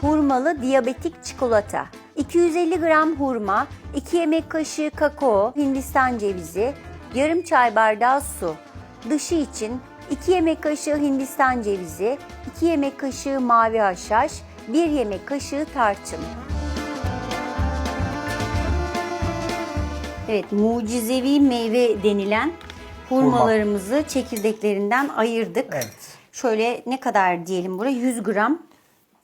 hurmalı diyabetik çikolata. 250 gram hurma, 2 yemek kaşığı kakao, hindistan cevizi, yarım çay bardağı su. Dışı için 2 yemek kaşığı hindistan cevizi, 2 yemek kaşığı mavi haşhaş, 1 yemek kaşığı tarçın. Evet, mucizevi meyve denilen hurmalarımızı çekirdeklerinden ayırdık. Evet. Şöyle ne kadar diyelim buraya? 100 gram.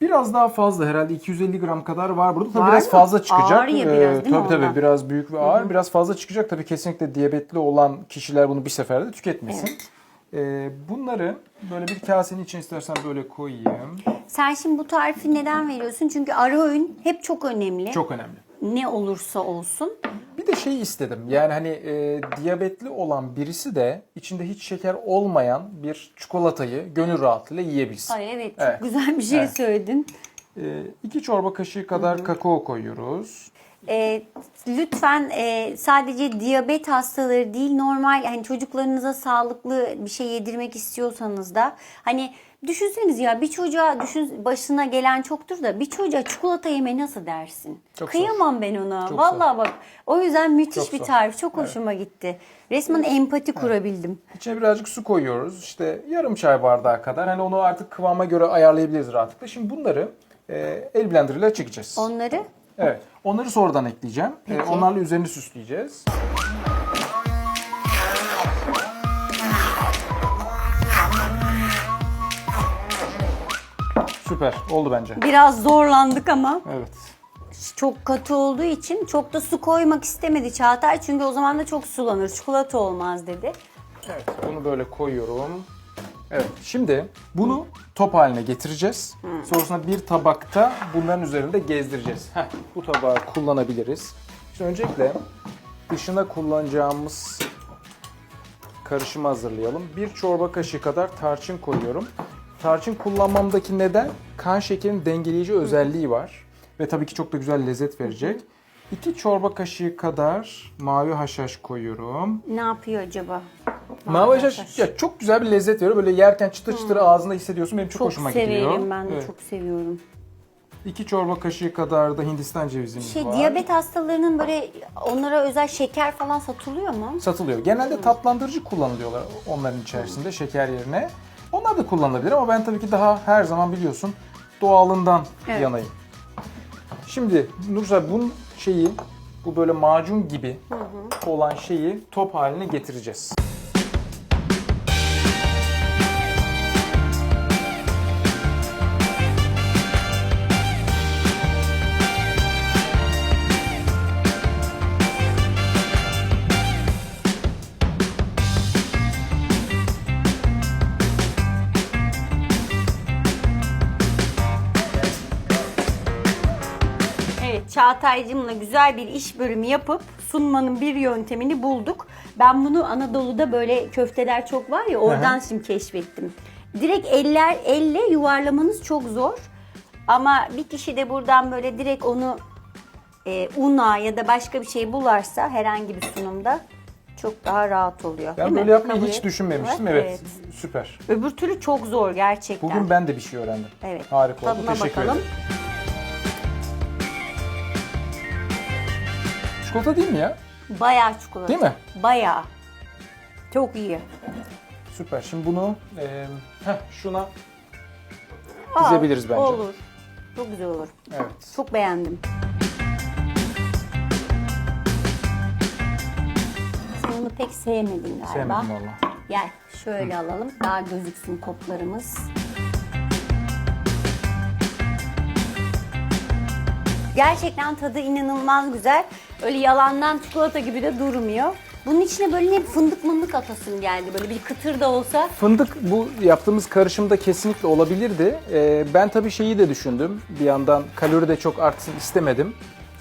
Biraz daha fazla herhalde 250 gram kadar var burada. Tabii Var biraz mı? fazla çıkacak. Ağır ya biraz, değil mi tabii tabii biraz büyük ve ağır. Biraz fazla çıkacak. Tabii kesinlikle diyabetli olan kişiler bunu bir seferde tüketmesin. Ee, bunları böyle bir kasenin içine istersen böyle koyayım. Sen şimdi bu tarifi neden veriyorsun? Çünkü ara öğün hep çok önemli. Çok önemli. Ne olursa olsun. Bir de şey istedim. Yani hani e, diyabetli olan birisi de içinde hiç şeker olmayan bir çikolatayı gönül rahatlığıyla yiyebilsin. Ay evet çok Evet. güzel bir şey Evet. söyledin. E, iki çorba kaşığı kadar kakao koyuyoruz. Ee, lütfen e, sadece diyabet hastaları değil normal hani çocuklarınıza sağlıklı bir şey yedirmek istiyorsanız da hani düşünseniz ya bir çocuğa düşün başına gelen çoktur da bir çocuğa çikolata yeme nasıl dersin? Çok Kıyamam ben ona. Çok Vallahi bak o yüzden müthiş Çok bir zor. tarif. Çok hoşuma gitti. Resmen empati kurabildim. İçine birazcık su koyuyoruz. İşte yarım çay bardağı kadar. Hani onu artık kıvama göre ayarlayabiliriz rahatlıkla. Şimdi bunları e, el blenderıyla çekeceğiz. Onları Evet. Onları sonradan ekleyeceğim. E, Peki. onlarla üzerini süsleyeceğiz. Süper. Oldu bence. biraz zorlandık ama Evet. çok katı olduğu için çok da su koymak istemedi Çağatay. Çünkü o zaman da çok sulanır. Çikolata olmaz dedi. Evet. Bunu böyle koyuyorum. Evet. Şimdi bunu top haline getireceğiz. Sonrasında bir tabakta bunların üzerinde gezdireceğiz. Heh, bu tabağı kullanabiliriz. Şimdi öncelikle dışına kullanacağımız karışımı hazırlayalım. Bir çorba kaşığı kadar tarçın koyuyorum. Tarçın kullanmamdaki neden kan şekerinin dengeleyici özelliği var. Ve tabii ki çok da güzel lezzet verecek. 2 çorba kaşığı kadar mavi haşhaş koyuyorum. Ne yapıyor acaba? Mavi haşhaş ya çok güzel bir lezzet veriyor. Böyle yerken çıtır çıtır ağzında hissediyorsun. Benim çok, Çok hoşuma severim gidiyor. ben de Evet. çok seviyorum. 2 çorba kaşığı kadar da Hindistan cevizimiz Şey var. diyabet hastalarının böyle onlara özel şeker falan satılıyor mu? satılıyor. Genelde tatlandırıcı kullanılıyorlar onların içerisinde şeker yerine. Onlar da kullanılabilir ama ben tabii ki daha her zaman biliyorsun doğalından Evet. yanayım. Şimdi Nursel bunun şeyi bu böyle macun gibi olan şeyi top haline getireceğiz. Çağatay'cımla güzel bir iş bölümü yapıp sunmanın bir yöntemini bulduk. Ben bunu Anadolu'da böyle köfteler çok var ya oradan şimdi keşfettim. Direkt eller elle yuvarlamanız çok zor. Ama bir kişi de buradan böyle direkt onu e, una ya da başka bir şey bularsa herhangi bir sunumda çok daha rahat oluyor. Ben değil mi? böyle yapmayı Kabul hiç et. düşünmemiştim. Evet, Evet, süper. Öbür türlü çok zor gerçekten. Bugün ben de bir şey öğrendim. Evet. Harika oldu. Tadına Teşekkür bakalım. ederim. Çikolata değil mi ya? Bayağı çikolata. Değil mi? Bayağı. Çok iyi. Süper. Şimdi bunu e, heh, şuna Aa, dizebiliriz bence. Olur. Çok güzel olur. Evet. Çok beğendim. Sen onu pek sevmedin galiba. Sevmedim valla. Gel şöyle alalım. Daha gözüksün koplarımız. Gerçekten tadı inanılmaz güzel. Öyle yalandan çikolata gibi de durmuyor. Bunun içine böyle ne fındık mındık atasım geldi. Böyle bir kıtır da olsa. Fındık bu yaptığımız karışımda kesinlikle olabilirdi. E, ben tabii şeyi de düşündüm. Bir yandan kalori de çok artsın istemedim.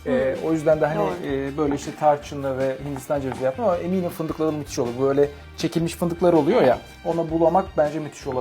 E, o yüzden de hani e, böyle işte tarçınlı ve Hindistan cevizi yaptım ama eminim fındıkları müthiş olur. Böyle çekilmiş fındıklar oluyor ya. Ona bulamak bence müthiş olabilir.